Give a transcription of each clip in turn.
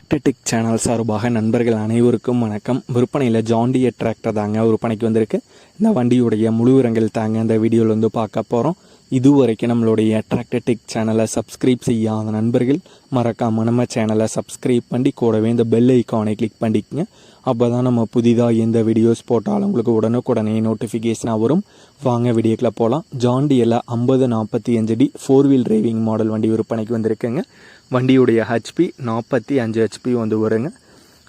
டிராக்டர்டிக் channel சார்பாக நண்பர்கள் அனைவருக்கும் வணக்கம். விற்பனையில் ஜாண்டிய டிராக்டர் தாங்க விற்பனைக்கு வந்திருக்கு. இந்த வண்டியுடைய முழு விவரங்கள் தாங்க இந்த வீடியோவில் வந்து பார்க்க போகிறோம் இதுவரைக்கும் நம்மளுடைய டெக் சேனலை சப்ஸ்கிரைப் செய்யாத நண்பர்கள் மறக்காமல் நம்ம சேனலை சப்ஸ்கிரைப் பண்ணி கூடவே இந்த பெல் ஐக்கானை கிளிக் பண்ணிக்கங்க. அப்போ தான் நம்ம புதிதாக எந்த வீடியோஸ் போட்டாலும் உங்களுக்கு உடனுக்குடனே நோட்டிஃபிகேஷனாக வரும். வாங்க வீடியோக்கில் போகலாம் ஜாண்டியில் ஐம்பது நாற்பத்தி அஞ்சு D four wheel driving model வண்டி விற்பனைக்கு வந்திருக்குங்க. வண்டியுடைய ஹெச்பி நாற்பத்தி அஞ்சு ஹெச்பி வந்து வருங்க.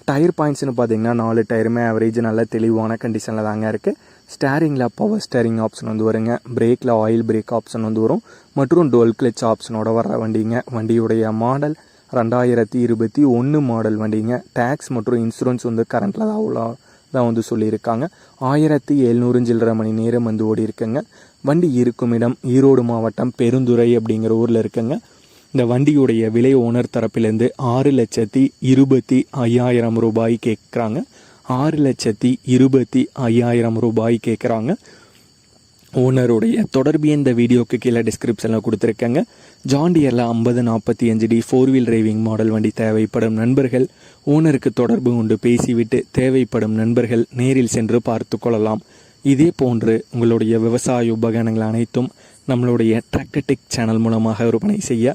டயர் பாயிண்ட்ஸ்னு பார்த்தீங்கன்னா நாலு டயருமே ஆவரேஜ் நல்ல தெளிவான கண்டிஷனில் தாங்க இருக்குது ஸ்டேரிங்கில் பவர் ஸ்டேரிங் ஆப்ஷன் வந்து வருங்க. பிரேக்கில் ஆயில் பிரேக் ஆப்ஷன் வந்து வரும். மற்றும் டோல் கிளச் ஆப்ஷனோட வர வண்டிங்க. வண்டியுடைய மாடல் ரெண்டாயிரத்தி இருபத்தி ஒன்று மாடல் வண்டிங்க. டேக்ஸ் மற்றும் இன்சூரன்ஸ் வந்து கரண்ட்டில் தான் அவ்வளோ தான் வந்து சொல்லியிருக்காங்க. ஆயிரத்தி எழுநூறு சில்லரை மணி நேரம் வந்து ஓடி இருக்குங்க வண்டி இருக்கும் இடம் ஈரோடு மாவட்டம் பெருந்துறை அப்படிங்கிற ஊரில் இருக்குங்க. இந்த வண்டியுடைய விலை ஓனர் தரப்பிலேருந்து ஆறு லட்சத்தி இருபத்தி ஐயாயிரம் ரூபாய் கேட்குறாங்க. ஆறு லட்சத்தி இருபத்தி ஐயாயிரம் ரூபாய் கேட்குறாங்க. ஓனருடைய தொடர்பு இந்த வீடியோக்கு கீழே டிஸ்கிரிப்ஷனில் கொடுத்துருக்கேங்க. ஜாண்டியரில் ஐம்பது நாற்பத்தி அஞ்சு D four wheel driving model வண்டி தேவைப்படும் நண்பர்கள். ஓனருக்கு தொடர்பு கொண்டு பேசிவிட்டு தேவைப்படும் நண்பர்கள் நேரில் சென்று பார்த்து கொள்ளலாம். இதே போன்று உங்களுடைய விவசாய உபகரணங்கள் அனைத்தும் நம்மளுடைய டிராக்டர்டிக் சேனல் மூலமாக விற்பனை செய்ய